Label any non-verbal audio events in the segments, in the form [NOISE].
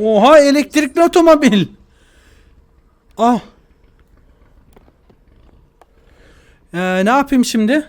Oha elektrikli otomobil. Ah. Ee, ne yapayım şimdi?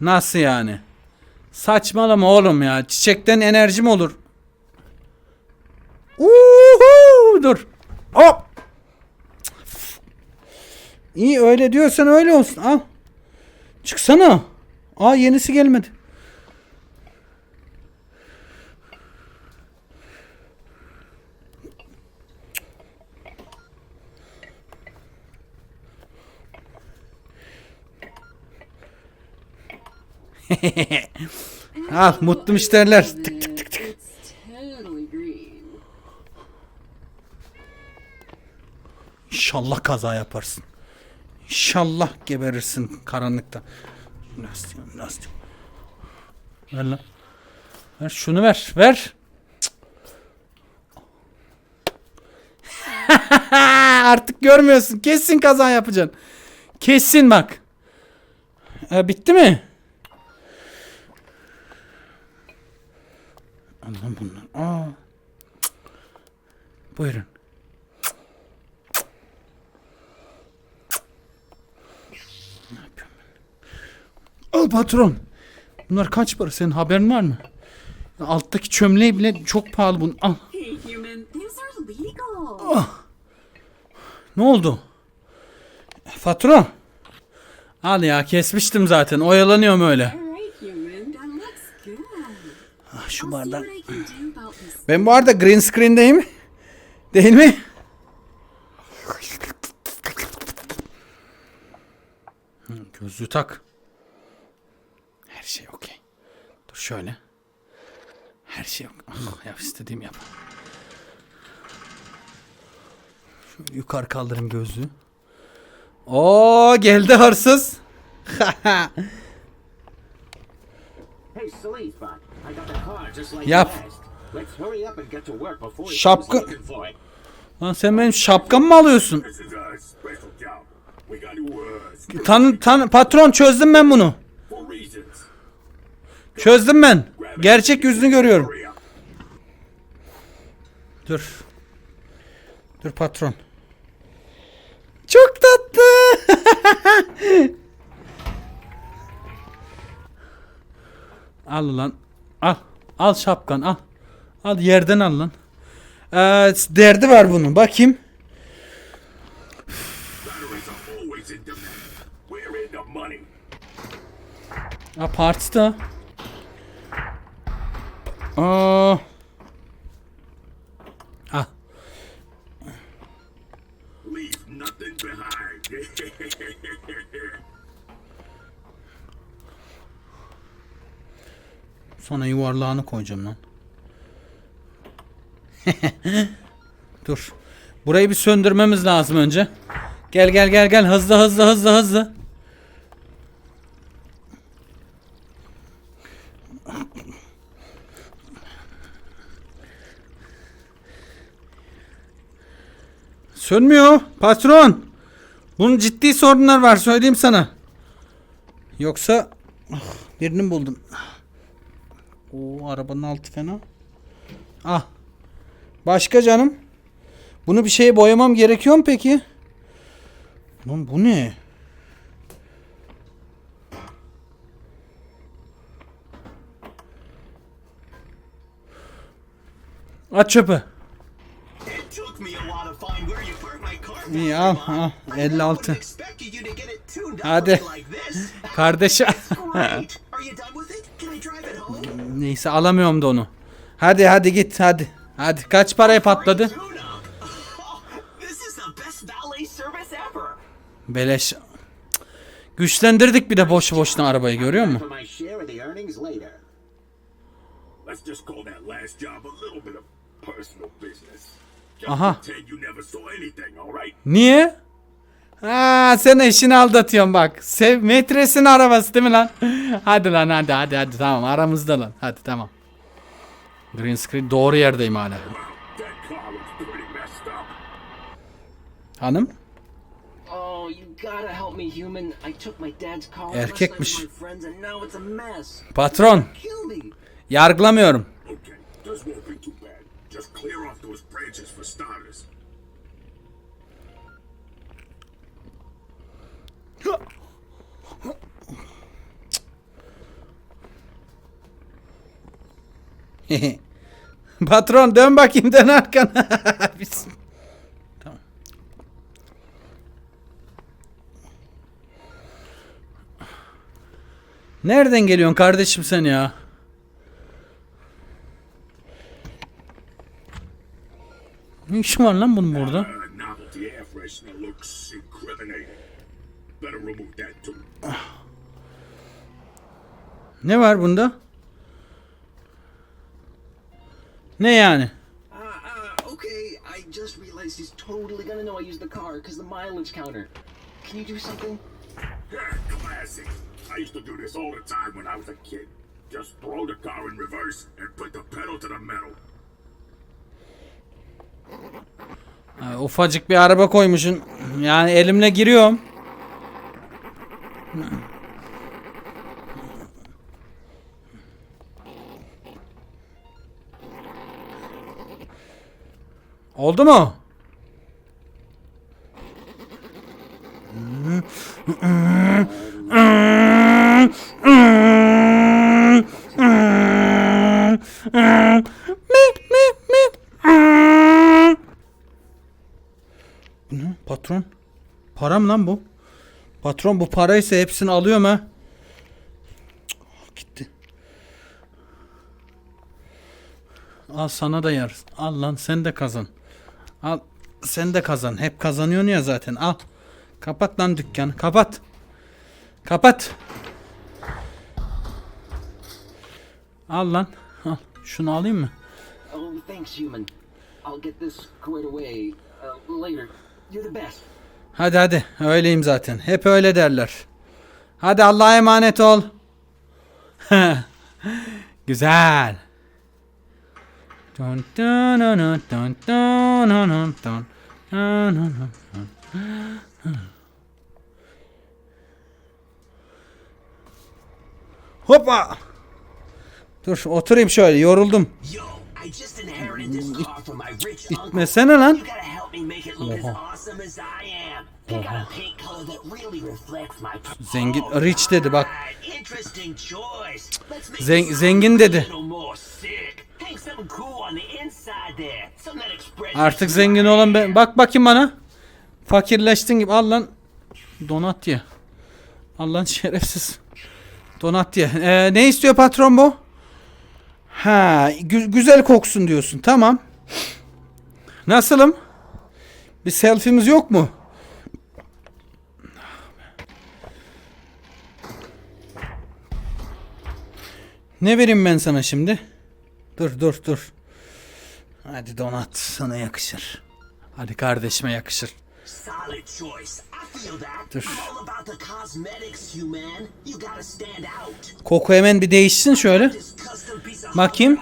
Nasıl yani? Saçmalama oğlum ya. Çiçekten enerji mi olur? Uhu, dur. Hop. İyi öyle diyorsan öyle olsun. Al. Çıksana. Aa yenisi gelmedi. Al [LAUGHS] mutlu müşteriler. Tık tık tık tık. İnşallah kaza yaparsın. İnşallah geberirsin karanlıkta. Lastik, lastik. Ver lan. Ver şunu ver. Ver. [LAUGHS] Artık görmüyorsun. Kesin kaza yapacaksın. Kesin bak. E, bitti mi? Allah'ım bunlar. Aa. Cık. Buyurun. Al patron. Bunlar kaç para? Senin haberin var mı? Alttaki çömleği bile çok pahalı bunun. Al. Legal. Ne oldu? Fatura. Al ya kesmiştim zaten. Oyalanıyorum öyle. Ah, şu bardak. Ben bu arada green screen'deyim. Değil mi? Gözlüğü tak. Şey okey. Dur şöyle. Her şey yok. Ah, yap istediğim yap. Şöyle yukarı kaldırayım gözlüğü. Oo geldi hırsız. [LAUGHS] Yap. Şapka-. Lan sen benim şapkamı mı alıyorsun? Tan, tan, patron çözdüm ben bunu. Çözdüm ben. Gerçek yüzünü görüyorum. Dur. Dur patron. Çok tatlı. [LAUGHS] al lan. Al. Al şapkan al. Al yerden al lan. Ee, derdi var bunun. Bakayım. Batteries are always in demand. We're in the money. Ha parti de. Aa. Ah. Behind. Sonra yuvarlağını koyacağım lan. [LAUGHS] Dur. Burayı bir söndürmemiz lazım önce. Gel gel gel gel hızlı hızlı hızlı hızlı. Sönmüyor patron. Bunun ciddi sorunlar var söyleyeyim sana. Yoksa ah, birini buldum. O arabanın altı fena. Ah. Başka canım. Bunu bir şeye boyamam gerekiyor mu peki? Lan bu ne? Aç çöpü. İt? Can I drive it home? Neyse alamıyorum da onu. Hadi hadi git hadi. Hadi kaç paraya patladı? Beleş. Güçlendirdik bir de boş boşuna arabayı görüyor musun? Let's just call that last job a little bit of personal business. Aha. Niye? Ha, sen eşini aldatıyorsun bak. Sev metresin arabası değil mi lan? [LAUGHS] hadi lan hadi hadi hadi tamam aramızda lan. Hadi tamam. Green screen doğru yerdeyim hala. Hanım? Erkekmiş. Patron. Yargılamıyorum. Just clear off those branches for starters. [LAUGHS] Patron dön bakayım dön arkana. [LAUGHS] Tamam. Nereden geliyorsun kardeşim sen ya? Ne işin var lan bunun burada? Ne var bunda? Ne yani? Uh, uh, okay. I just realized he's totally gonna know I used the car because the mileage counter. Can you do something? Yeah, classic. I used to do this all the time when I was a kid. Just throw the car in reverse and put the pedal to the metal. Ufacık bir araba koymuşsun. Yani elimle giriyorum. Oldu mu? Bu ne? Patron. Param lan bu. Patron bu paraysa hepsini alıyorum ha. Gitti. Al sana da yer. Al lan sen de kazan. Al sen de kazan. Hep kazanıyorsun ya zaten. Al. Kapat lan dükkanı. Kapat. Kapat. Al lan. Al. Şunu alayım mı? Oh, thanks, human. I'll get this away uh, later. You're the best. Hadi hadi öyleyim zaten. Hep öyle derler. Hadi Allah'a emanet ol. Güzel. Hoppa. Dur oturayım şöyle yoruldum. İtmesene lan. Zengin rich dedi bak. Zen, zengin dedi. Artık zengin olan ben. Bak bakayım bana. Fakirleştin gibi. Al lan. Donat diye. Al lan [LAUGHS] şerefsiz. Donat diye. Ee, ne istiyor patron bu? Ha, gü güzel koksun diyorsun. Tamam. Nasılım? Bir selfie'miz yok mu? Ne vereyim ben sana şimdi? Dur dur dur. Hadi donat sana yakışır. Hadi kardeşime yakışır. Dur. Koku hemen bir değişsin şöyle. Bakayım.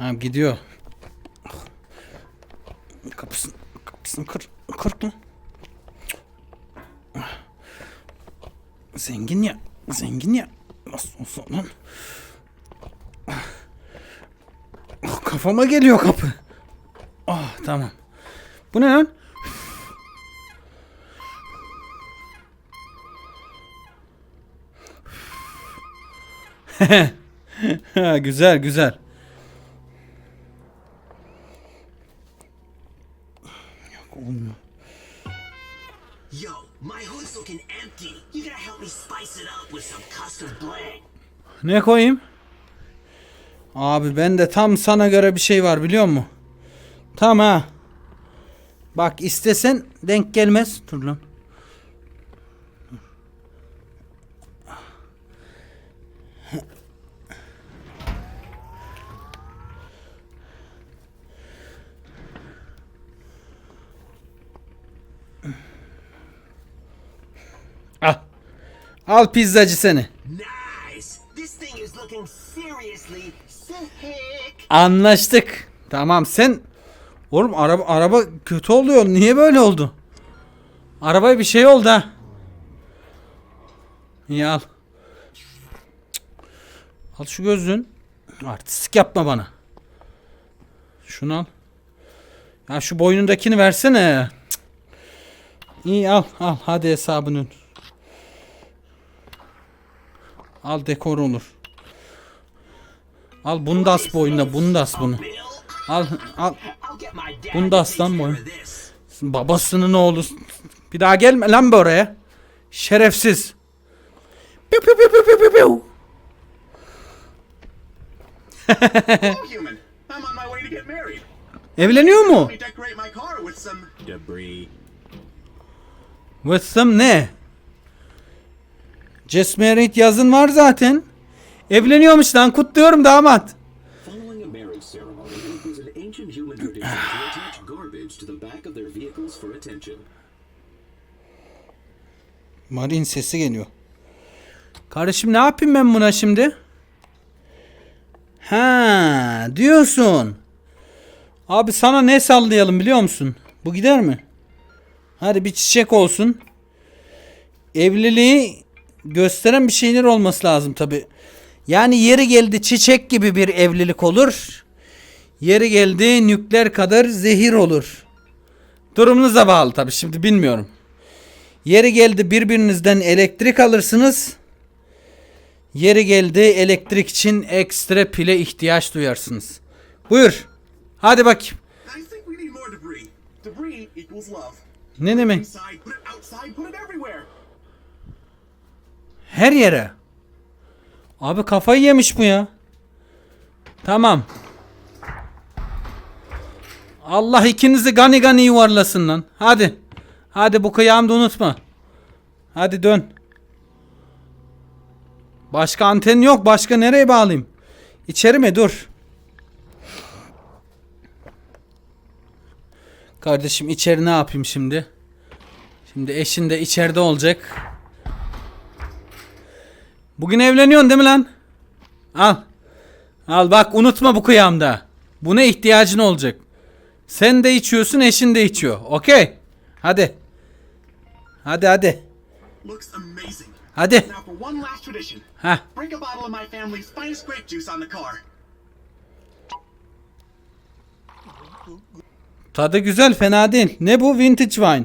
Ha gidiyor. Kapısını, kapısını kır, kır lan. Zengin ya, zengin ya. Nasıl olsa lan. Kafama geliyor kapı. Ah tamam. Bu ne lan? [LAUGHS] Güzel güzel. Ne koyayım? Abi ben de tam sana göre bir şey var biliyor musun? Tam ha. Bak istesen denk gelmez. Dur lan. Al. Al pizzacı seni. Anlaştık. Tamam sen Oğlum araba araba kötü oluyor. Niye böyle oldu? Arabaya bir şey oldu ha. İyi al. Al şu gözlüğün. Artistik yapma bana. Şunu al. Ya şu boynundakini versene. Cık. İyi al al hadi hesabını. Al dekor olur. Al bunu da as boynuna bunu da as bunu. Al al. Bunu da boynu. of this. Babasının oğlu. Bir daha gelme lan buraya. Şerefsiz. Piu piu piu piu piu piu piu. [LAUGHS] Evleniyor mu? With some ne? Just married yazın var zaten. Evleniyormuş lan kutluyorum damat. Marin sesi geliyor. Kardeşim ne yapayım ben buna şimdi? Ha diyorsun. Abi sana ne sallayalım biliyor musun? Bu gider mi? Hadi bir çiçek olsun. Evliliği gösteren bir şeyler olması lazım tabi. Yani yeri geldi çiçek gibi bir evlilik olur. Yeri geldi nükleer kadar zehir olur. Durumunuza bağlı tabi şimdi bilmiyorum. Yeri geldi birbirinizden elektrik alırsınız. Yeri geldi elektrik için ekstra pile ihtiyaç duyarsınız. Buyur. Hadi bakayım. Ne demek? Her yere. Abi kafayı yemiş bu ya. Tamam. Allah ikinizi gani gani yuvarlasın lan. Hadi. Hadi bu kıyamı da unutma. Hadi dön. Başka anten yok. Başka nereye bağlayayım? İçeri mi? Dur. Kardeşim içeri ne yapayım şimdi? Şimdi eşin de içeride olacak. Bugün evleniyorsun değil mi lan? Al. Al bak unutma bu kıyamda. Buna ihtiyacın olacak. Sen de içiyorsun eşin de içiyor. Okey. Hadi. Hadi hadi. Hadi. Now for one last tradition. Heh. Bring a bottle of my family's finest grape juice on the car. Tadı güzel fena değil. Ne bu? Vintage wine.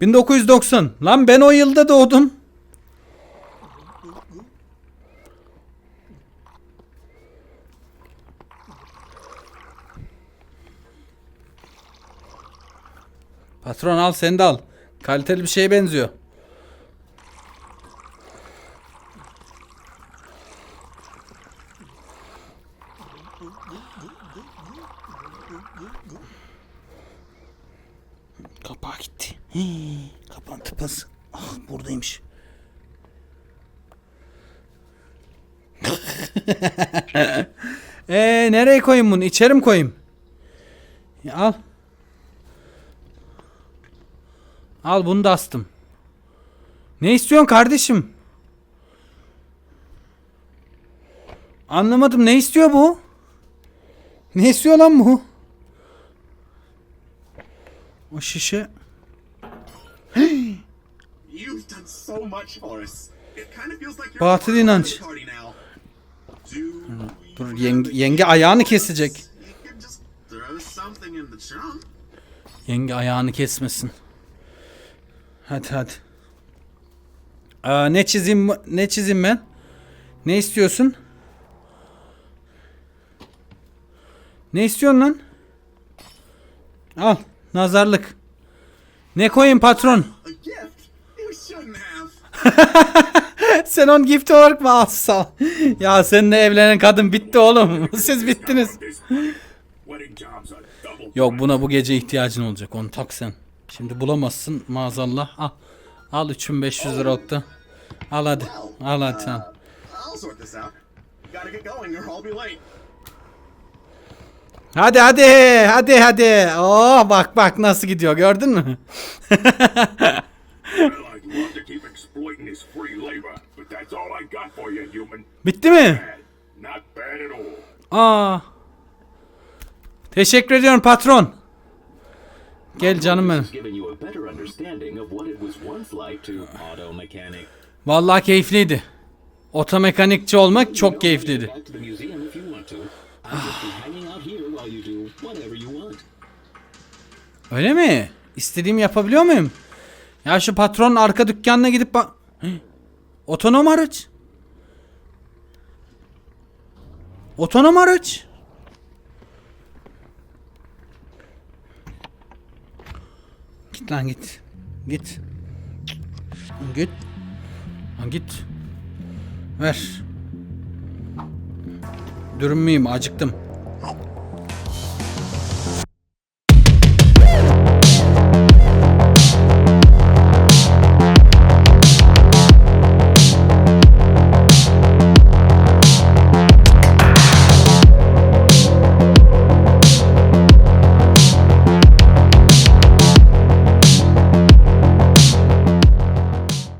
1990. Lan ben o yılda doğdum. Patron al sen de al. Kaliteli bir şeye benziyor. Kapağı gitti. Hii, kapağın tıpası. Ah buradaymış. Eee [LAUGHS] nereye koyayım bunu? İçeri mi koyayım? Ya, al. Al bunu da astım. Ne istiyorsun kardeşim? Anlamadım ne istiyor bu? Ne istiyor lan bu? O şişe. [GASPS] You're Batıl inanç. Do Dur yenge, yenge ayağını kesecek. Yenge ayağını kesmesin. Hadi hadi. Aa, ne çizeyim ne çizeyim ben? Ne istiyorsun? Ne istiyorsun lan? Al nazarlık. Ne koyayım patron? [LAUGHS] Sen on gift olarak mı alsın? ya seninle evlenen kadın bitti oğlum. [LAUGHS] Siz bittiniz. Yok buna bu gece ihtiyacın olacak. Onu tak sen. Şimdi bulamazsın maazallah. Al. Al 3500 lira oldu. Al hadi. Al hadi al. Hadi hadi hadi hadi. Oo bak bak nasıl gidiyor gördün mü? [LAUGHS] Bitti mi? Aa. Teşekkür ediyorum patron. Gel canım benim. Vallahi keyifliydi. Otomekanikçi olmak çok keyifliydi. Öyle mi? İstediğimi yapabiliyor muyum? Ya şu patronun arka dükkanına gidip bak... Otonom araç. Otonom araç. Git lan git. Git. Git. Lan git. Ver. Dürüm müyüm? Acıktım.